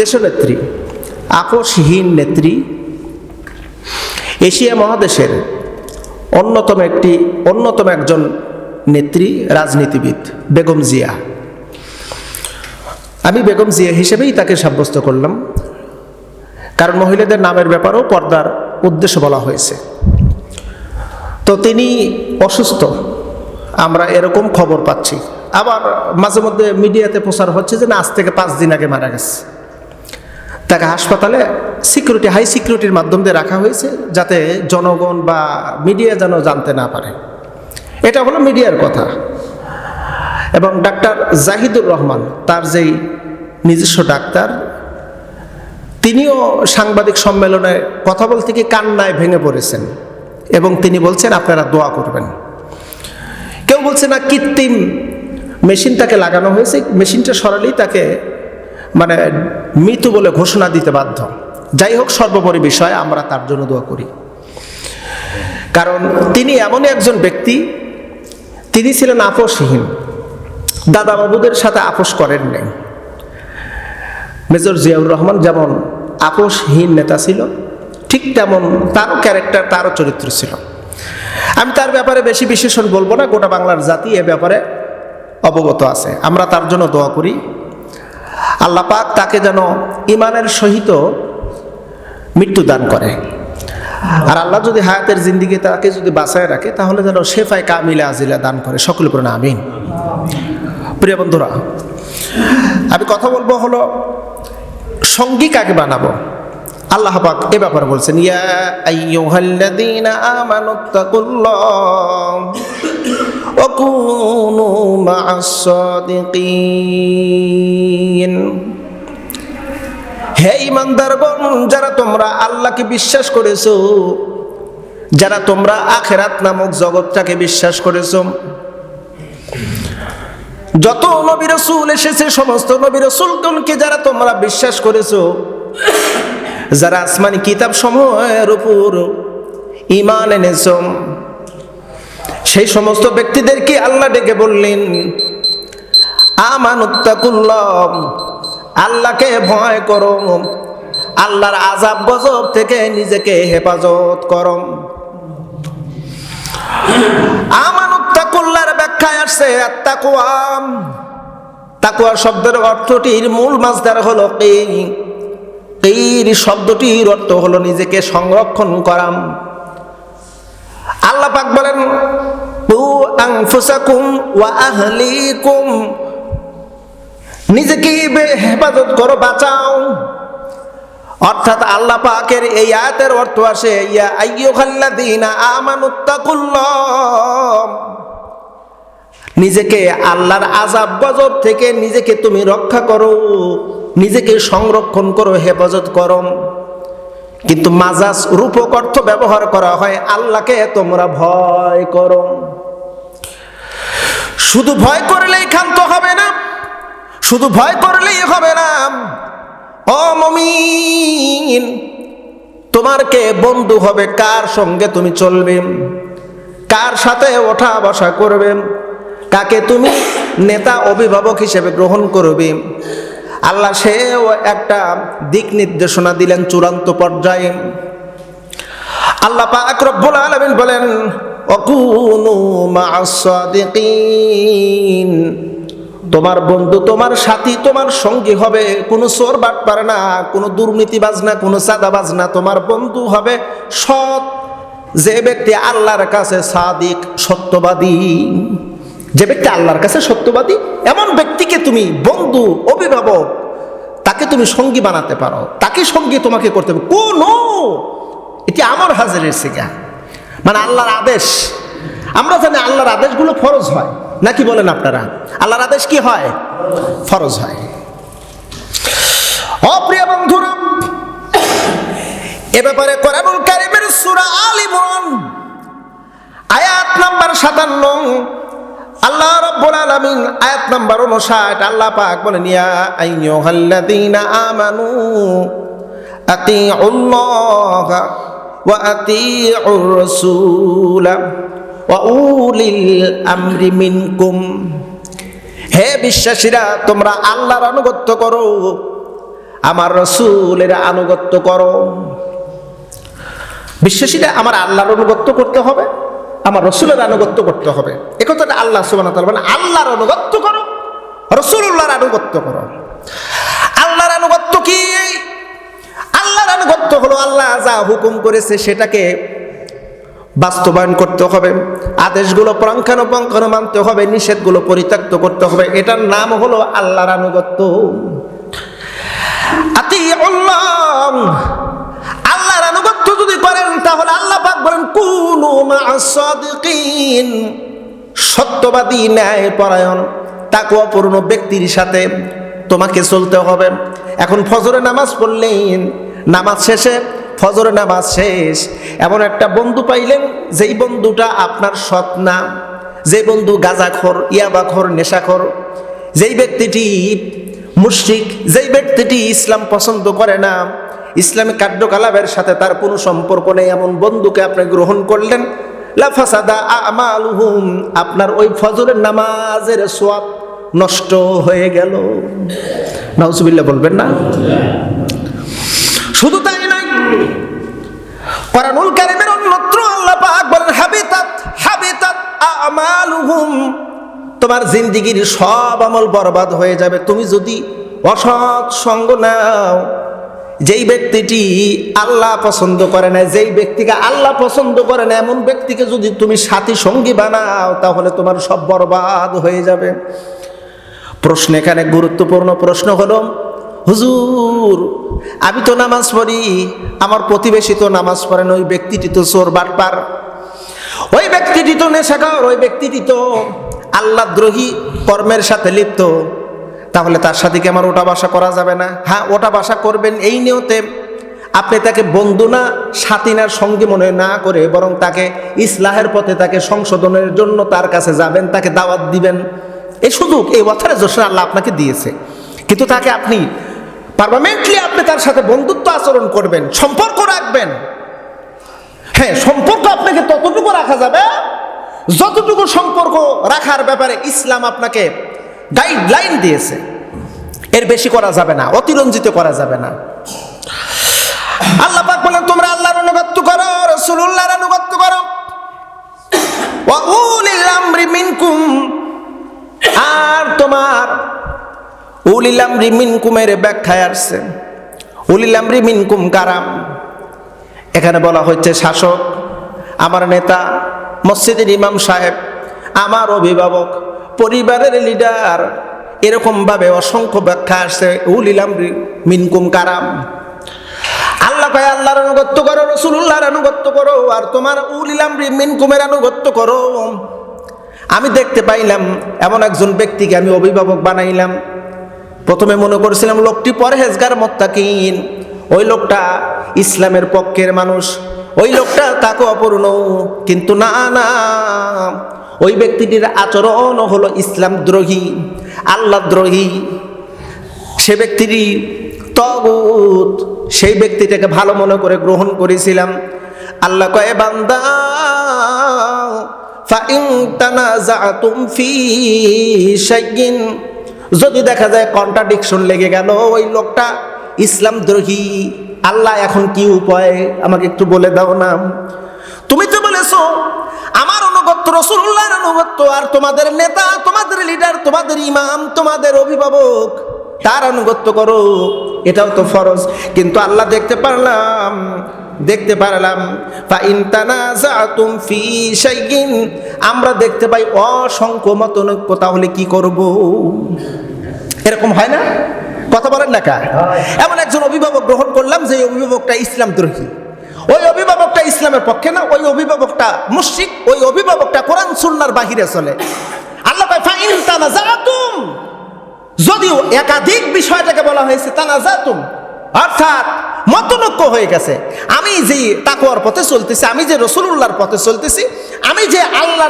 দেশনেত্রী আপোষহীন নেত্রী, এশিয়া মহাদেশের অন্যতম একটি, অন্যতম একজন নেত্রী, রাজনীতিবিদ, বেগম জিয়া। আমি বেগম জিয়া হিসেবেই তাকে সাব্যস্ত করলাম, কারণ মহিলাদের নামের ব্যাপারেও পর্দার উদ্দেশ্য বলা হয়েছে। তো তিনি অসুস্থ, আমরা এরকম খবর পাচ্ছি। আবার মাঝে মধ্যে মিডিয়াতে প্রচার হচ্ছে যে না, আজ থেকে পাঁচ দিন আগে মারা গেছে। তাকে হাসপাতালে সিকিউরিটি হাই সিকিউরিটির মাধ্যম দিয়ে রাখা হয়েছে যাতে জনগণ বা মিডিয়া যেন জানতে না পারে। এটা হলো মিডিয়ার কথা। এবং ডাক্তার জাহিদুর রহমান, তার যেই নিজস্ব ডাক্তার, তিনিও সাংবাদিক সম্মেলনে কথা বলতে গিয়ে কান্নায় ভেঙে পড়েছেন এবং তিনি বলছেন, আপনারা দোয়া করবেন। কেউ বলছে না, কৃত্রিম মেশিন তাকে লাগানো হয়েছে। মেশিনটা সরালেই তাকে মানে মৃত বলে ঘোষণা দিতে বাধ্য। যাই হোক, সর্বোপরি বিষয়ে, আমরা তার জন্য দোয়া করি। কারণ তিনি এমনই একজন ব্যক্তি, তিনি ছিলেন আপোষহীন। দাদা বাবুদের সাথে আপোষ করেন নাই। মেজর জিয়াউর রহমান যেমন আপোষহীন নেতা ছিল, ঠিক তেমন তারও ক্যারেক্টার তারও চরিত্র ছিল। আমি তার ব্যাপারে বেশি বিশেষণ বলব না, গোটা বাংলার জাতি এ ব্যাপারে অবগত আছে। আমরা তার জন্য দোয়া করি। আল্লাহ পাক তাকে যেন ইমানের সহিত মৃত্যু দান করে। আর আল্লাহ যদি হায়াতের জিন্দিগি তাকে যদি বাঁচায় রাখে, তাহলে যেন শেফায় কামিলা আজিলা দান করে। সকল প্রণা আমিন। প্রিয় বন্ধুরা, আমি কথা বলব হলো সঙ্গী কাকে বানাবো? আল্লাহ পাক এ ব্যাপারে বলছেন, ইয়া আইয়ুহাল্লাযীনা আমানুত্তাকুল্লাহ ওয়া কুনু মা'আস সাদিকিন. হে ইমানদারগণ যারা তোমরা আল্লাহকে বিশ্বাস করেছ, যারা তোমরা আখেরাত নামক জগৎটাকে বিশ্বাস করেছ, যত নবী রসুল এসেছে, সমস্ত নবী রসুলগণকে যারা তোমরা বিশ্বাস করেছ যারা আসমানি কিতাব সময়ের উপর ইমান এনেছ, সেই সমস্ত ব্যক্তিদেরকে আল্লাহ ডেকে বললেন? আমানুত্তাকুল্লাহ, আল্লাহকে ভয় করো, আল্লাহর আজাব গজব থেকে নিজেকে হেফাজত করম আমানুত্তাকুল্লার ব্যাখ্যায় আসছে আত্মাকুয়াম তাকুয়া শব্দের অর্থটির মূল মাছদার হলো কি? এই শব্দটির অর্থ হলো নিজেকে সংরক্ষণ করাম আল্লাহ পাক বলেন নিজেকে হেফাজত করো, বাঁচাও। অর্থাৎ আল্লাহ পাকের এই আয়াতের অর্থ আসে, ইয়া আইয়ুহাল্লাযীনা আমানুত্তাকুল্লাহ নিজেকে আল্লাহর আজাব গজব থেকে নিজেকে তুমি রক্ষা করো। নিজেকে সংরক্ষণ করো, হেফাজত করো। কিন্তু মাজাজ রূপক অর্থ ব্যবহার করা হয়, আল্লাহকে তোমরা ভয় করো। শুধু ভয় করলেই ক্ষান্ত হবে না, শুধু ভয় করলেই হবে না। ও মমিন, তোমার কে বন্ধু হবে? কার সঙ্গে তুমি চলবে? কার সাথে ওঠা বসা করবে? কাকে তুমি নেতা, অভিভাবক হিসেবে গ্রহণ করবে? আল্লাহ সেও একটা দিক নির্দেশনা দিলেন চূড়ান্ত পর্যায়ে। আল্লাহ পাক রব্বুল আলামিন বলেন, অকুনু মা'আস সাদিকিন। তোমার বন্ধু তোমার সাথী তোমার সঙ্গী হবে, কোনো চোর বাট পারে না, কোনো দুর্নীতিবাজ না, কোনো চাঁদাবাজ না, তোমার বন্ধু হবে সৎ। যে ব্যক্তি আল্লাহর কাছে সাদিক, সত্যবাদী। যে ব্যক্তি আল্লাহর কাছে সত্যবাদী, এমন ব্যক্তিকে তুমি বন্ধু, অভিভাবক, তাকে তুমি সঙ্গী বানাতে পারো। তাকে সঙ্গী তোমাকে করতে হবে। কোন? এটি আমার হাজারের শিকা মানে আল্লাহর আদেশ। আমরা জানি আল্লাহর আদেশগুলো ফরজ হয়। নাকি বলেন আপনারা? আল্লাহর আদেশ কি হয়? ফরজ হয়। অপ্রিয় এ ব্যাপারে কারিমের আয়াত নাম্বার সাতান্ন আল্লাহ রাব্বুল আলামিন আয়াত নাম্বার 59 আল্লাহ পাক বলেন, ইয়া আইয়ুহাল্লাযীনা আমানু আতিউল্লাহ ওয়া আতিউর রাসূল ওয়া উলিল আমরি মিনকুম। হে বিশ্বাসীরা, তোমরা আল্লাহর আনুগত্য করো, আমার রসুলের আনুগত্য করো। বিশ্বাসীরা আমার আল্লাহর আনুগত্য করতে হবে। আমার রসুলের আনুগত্য করতে হবে। এ কথাটা আল্লাহ সুবান আল্লাহর আনুগত্য করো রসুল্লাহর আনুগত্য করো। আল্লাহর আনুগত্য কি? আল্লাহর আনুগত্য হলো আল্লাহ যা হুকুম করেছে সেটাকে বাস্তবায়ন করতে হবে, আদেশগুলো পঙ্খানুপঙ্খান মানতে হবে, নিষেধগুলো পরিত্যক্ত করতে হবে। এটার নাম হলো আল্লাহর আনুগত্য। আতি করেন তাহলে আল্লাহ পাক বলেন, কুনু মা'আস-সাদিকিন সত্যবাদী ন্যায় পরায়ণ তাকওয়াপূর্ণ ব্যক্তির সাথে তোমাকে চলতে হবে। এখন ফজরে নামাজ পড়লেন, নামাজ শেষে, ফজরে নামাজ শেষ, এমন একটা বন্ধু পাইলেন, যেই বন্ধুটা আপনার সৎ না, যে বন্ধু গাঁজাখোর, ইয়াবাখোর, নেশাখোর, যেই ব্যক্তিটি মুশরিক, যেই ব্যক্তিটি ইসলাম পছন্দ করে না ইসলামী কার্যকলাপের সাথে তার কোনো সম্পর্ক নেই, এমন বন্ধুকে আপনি গ্রহণ করলেন? লাফাসাদা আমালুহুম, আপনার ওই ফজরের নামাজের সোয়াব নষ্ট হয়ে গেল। নাউজুবিল্লাহ বলবেন না? শুধু তাই নয়, কোরআনুল কারীমের অন্যত্র আল্লাহ পাক বলেন, হাবিতাত হাবিতাত আমালুহুম। তোমার জিন্দিগির সব আমল বরবাদ হয়ে যাবে। তুমি যদি অসৎ সঙ্গ নাও যেই ব্যক্তিটি আল্লাহ পছন্দ করে না, যেই ব্যক্তিকে আল্লাহ পছন্দ করে না, এমন ব্যক্তিকে যদি তুমি সাথী সঙ্গী বানাও, তাহলে তোমার সব বরবাদ হয়ে যাবে। প্রশ্ন এখানে গুরুত্বপূর্ণ প্রশ্ন হলো, হুজুর, আমি তো নামাজ পড়ি, আমার প্রতিবেশী তো নামাজ পড়েন ওই ব্যক্তিটি তো চোর বাটপার। ওই ব্যক্তিটি তো নেশাখর, ওই ব্যক্তিটি তো আল্লাহ দ্রোহী কর্মের সাথে লিপ্ত। তাহলে তার সাথে কি আমার ওটা বাসা করা যাবে না? হ্যাঁ ওটা বাসা করবেন এই নিয়তে। আপনি তাকে বন্ধু না, সাথী না, সঙ্গী মনে না করে বরং তাকে ইসলাহের পথে তাকে সংশোধনের জন্য তার কাছে যাবেন, তাকে দাওয়াত দিবেন। এই সুযোগ এই অথরাইজেশন আল্লাহ আপনাকে দিয়েছে। কিন্তু তাকে আপনি পারমানেন্টলি আপনি তার সাথে বন্ধুত্ব আচরণ করবেন, সম্পর্ক রাখবেন। হ্যাঁ সম্পর্ক আপনাকে ততটুকু রাখা যাবে, যতটুকু সম্পর্ক রাখার ব্যাপারে ইসলাম আপনাকে গাইডলাইন দিয়েছে। এর বেশি করা যাবে না, অতিরঞ্জিত করা যাবে না। আল্লাহ পাক বলেন, তোমরা আল্লাহর আনুগত্য করো, রাসূলুল্লাহর আনুগত্য করো। ওয়া উলিল আমরি মিনকুম। আর তোমার উলিল আমরি মিনকুমের ব্যাখ্যায় আসছে। উলিল আমরি মিনকুম কারাম। এখানে বলা হচ্ছে, শাসক, আমার নেতা, মসজিদের ইমাম সাহেব, আমার অভিভাবক পরিবারের লিডার এরকমভাবে অসংখ্য ব্যাখ্যা আসছে। উলিলাম মিনকুম কারাম। আল্লাহ কয়, আল্লাহর করো রসুল্লাহর আনুগত্য করো, আর তোমার উলিলাম মিনকুমের আনুগত্য করো। আমি দেখতে পাইলাম, এমন একজন ব্যক্তিকে আমি অভিভাবক বানাইলাম। প্রথমে মনে করেছিলাম, লোকটি পরহেজগার, মোত্তাকিন। ওই লোকটা ইসলামের পক্ষের মানুষ। ওই লোকটা তাকে অপূর্ণ, কিন্তু না না। ওই ব্যক্তিটির আচরণ হলো ইসলাম দ্রোহী, আল্লাহ দ্রোহী। সে ব্যক্তিটি তগুত, সেই ব্যক্তিটাকে ভালো মনে করে গ্রহণ করেছিলাম। আল্লাহ কয়ে বান্দা যদি দেখা যায় কন্ট্রাডিকশন লেগে গেল, ওই লোকটা ইসলাম দ্রোহী। আল্লাহ এখন কি উপায়? আমাকে একটু বলে দাও না। তুমি তো বলেছ রসুল্লাহর অনুগত্য আর তোমাদের নেতা তোমাদের লিডার তোমাদের ইমাম তোমাদের অভিভাবক তার আনুগত্য করো। এটাও তো ফরজ। কিন্তু আল্লাহ দেখতে পারলাম দেখতে পারলাম আমরা দেখতে পাই অসংখ্য মতনৈক্য তাহলে কি করব? এরকম হয় না? কথা বলেন না কা? এমন একজন অভিভাবক গ্রহণ করলাম যে অভিভাবকটা ইসলাম দ্রোহী ওই অভিভাবকটা ইসলামের পক্ষে না, ওই অভিভাবকটা মুশরিক, ওই অভিভাবকটা কোরআন সুন্নার বাহিরে চলে। আল্লাহ যদিও একাধিক বিষয়টাকে বলা হয়েছে, তানাজাতুম, অর্থাৎ মতনৈক্য হয়ে গেছে। আমি যে তাকুয়ার পথে চলতেছি, আমি যে রসুল্লাহর পথে চলতেছি, আমি যে আল্লাহর